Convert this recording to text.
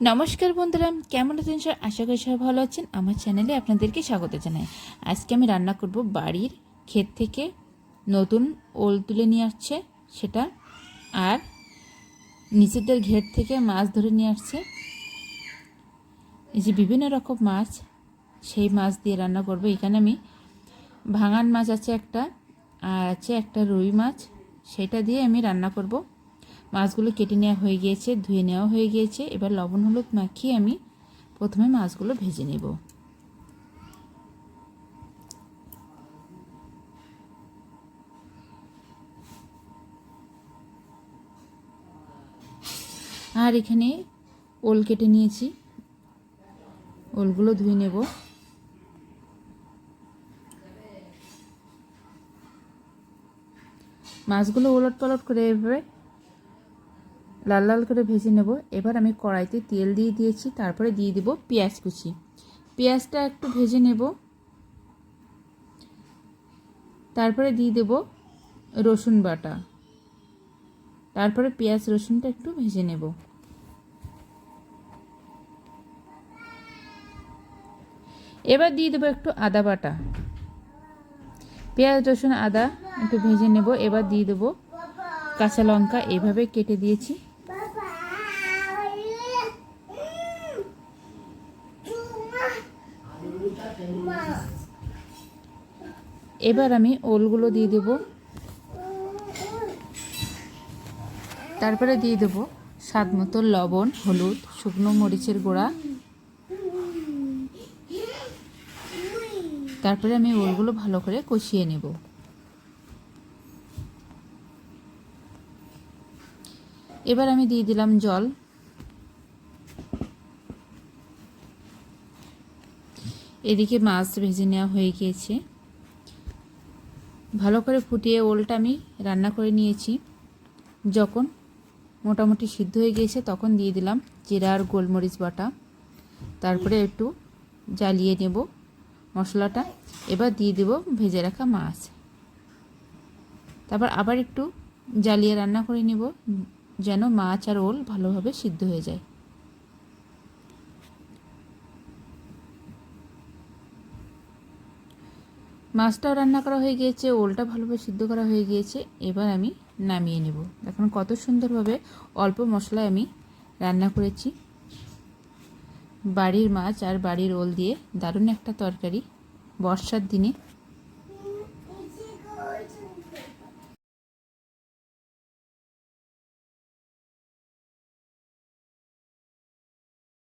নমস্কার বন্ধুরা, কেমন আছেন স্যার আশা করি সবাই ভালো আছেন। আমার চ্যানেলে আপনাদেরকে স্বাগত জানাই। আজকে আমি রান্না করব বাড়ির ক্ষেত থেকে নতুন ওল তুলে নিয়ে আসছে সেটা, আর নিচেদের ঘের থেকে মাছ ধরে নিয়ে আসছে। এই যে বিভিন্ন রকম মাছ, সেই মাছ দিয়ে রান্না করব। এখানে আমি ভাঙান মাছ আছে একটা, আর আছে একটা রুই মাছ, সেটা দিয়ে আমি রান্না করব। মাছগুলো কেটে নেওয়া হয়ে গিয়েছে, ধুয়ে নেওয়া হয়ে গিয়েছে। এবার লবণ, হলুদ মাখিয়ে আমি প্রথমে মাছগুলো ভেজে নেব। আর এখানে ওল কেটে নিয়েছি। ওলগুলো ধুয়ে নেব। মাছগুলো ওলট পালট করে এভাবে লাল লাল করে ভেজে নেব। এবার আমি কড়াইতে তেল দিয়ে দিয়েছি, তারপরে দিয়ে দেব পেঁয়াজ কুচি। পেঁয়াজটা একটু ভেজে নেব। তারপরে দিয়ে দেব রসুন বাটা। তারপরে পেঁয়াজ রসুনটা একটু ভেজে নেব। এবার দিয়ে দেবো একটু আদা বাটা। পেঁয়াজ, রসুন, আদা একটু ভেজে নেব। এবার দিয়ে দেবো কাঁচা লঙ্কা। এভাবে কেটে দিয়েছি। এবার আমি ওলগুলো দিয়ে দেব। তারপরে দিয়ে দেব স্বাদ মতো লবণ, হলুদ, শুকনো মরিচের গুঁড়া। তারপরে আমি ওলগুলো ভালো করে কষিয়ে নেব। এবার আমি দিয়ে দিলাম জল। এদিকে মাছ ভেজে নেওয়া হয়ে গিয়েছে। ভালো করে ফুটিয়ে ওলটা আমি রান্না করে নিয়েছি। যখন মোটামুটি সিদ্ধ হয়ে গিয়েছে তখন দিয়ে দিলাম জিরা আর গোলমরিচ বাটা। তারপরে একটু জ্বালিয়ে নেব মশলাটা। এবার দিয়ে দেব ভেজে রাখা মাছ। তারপর আবার একটু জ্বালিয়ে রান্না করে নেব যেন মাছ আর ওল ভালোভাবে সিদ্ধ হয়ে যায়। মাছটাও রান্না করা হয়ে গিয়েছে, ওলটা ভালোভাবে সিদ্ধ করা হয়ে গিয়েছে। এবার আমি নামিয়ে নেব। এখন কত সুন্দরভাবে অল্প মশলায় আমি রান্না করেছি। বাড়ির মাছ আর বাড়ির ওল দিয়ে দারুণ একটা তরকারি বর্ষার দিনে।